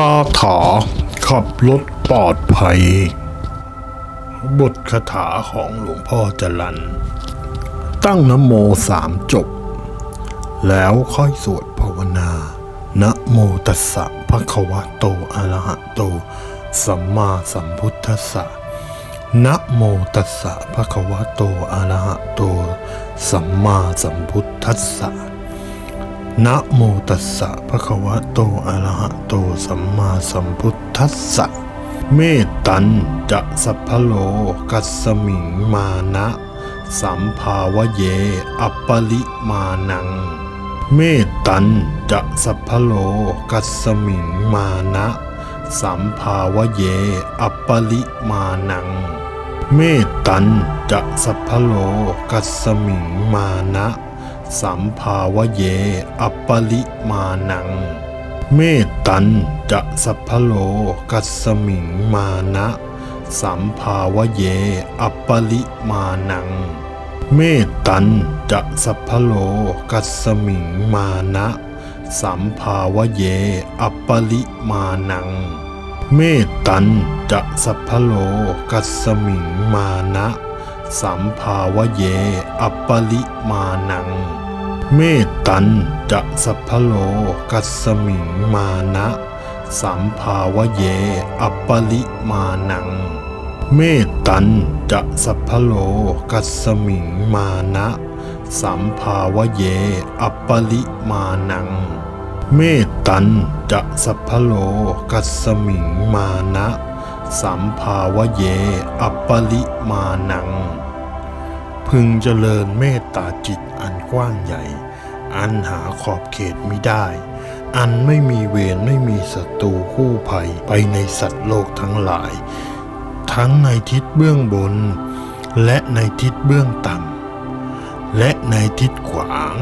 คาถาขับรถปลอดภัย บทคาถาของหลวงพ่อจรัน ตั้งนโมสามจบ แล้วค่อยสวดภาวนานะโมตัสสะภะคะวะโตอะระหะโต สัมมาสัมพุทธัสสะนะโมตัสสะภะคะวะโตอะระหะโต สัมมาสัมพุทธัสสะ นะโมตัสสะภะคะวะโตอะระหะโตสัมมาสัมพุทธัสสะเมตตันจะสัพพโลกัสสมิงมานะ สัมภาวะเย อัปปลิมานัง เมตตันจะสัพพโลกัสสมิงมานะสัมภาวะเยอัปปลิมานังเมตตันจะสัพพโลกัสสมิงมานะ สัมภาวะเย อัปปลิมานัง เมตตันจะสัพพโลกัสมิงมานะ สัมภาวะเย อัปปลิมานัง เมตตันจะสัพพโลกัสมิงมานะ สัมภาวะเย อัปปลิมานัง เมตตันจะสัพพโลกัสสมิงมานะ สัมภาวะเย อัปปลิมานัง เมตตันจะสัพพะโลกัสมิงมานะ สัมภาวะเย อัปปลิมานัง เมตตันจะสัพพะโลกัสมิงมานะ สัมภาวะเย อัปปลิมานัง เมตตันจะสัพพะโลกัสสมิงมานะ สัมภาวะเย อัปปลิมานัง พึงเจริญเมตตาจิตอันกว้างใหญ่ อันหาขอบเขตมิได้ อันไม่มีเวรไม่มีศัตรูคู่ภัยไปในสัตว์โลกทั้งหลาย ทั้งในทิศเบื้องบน และในทิศเบื้องต่ำและในทิศขวาง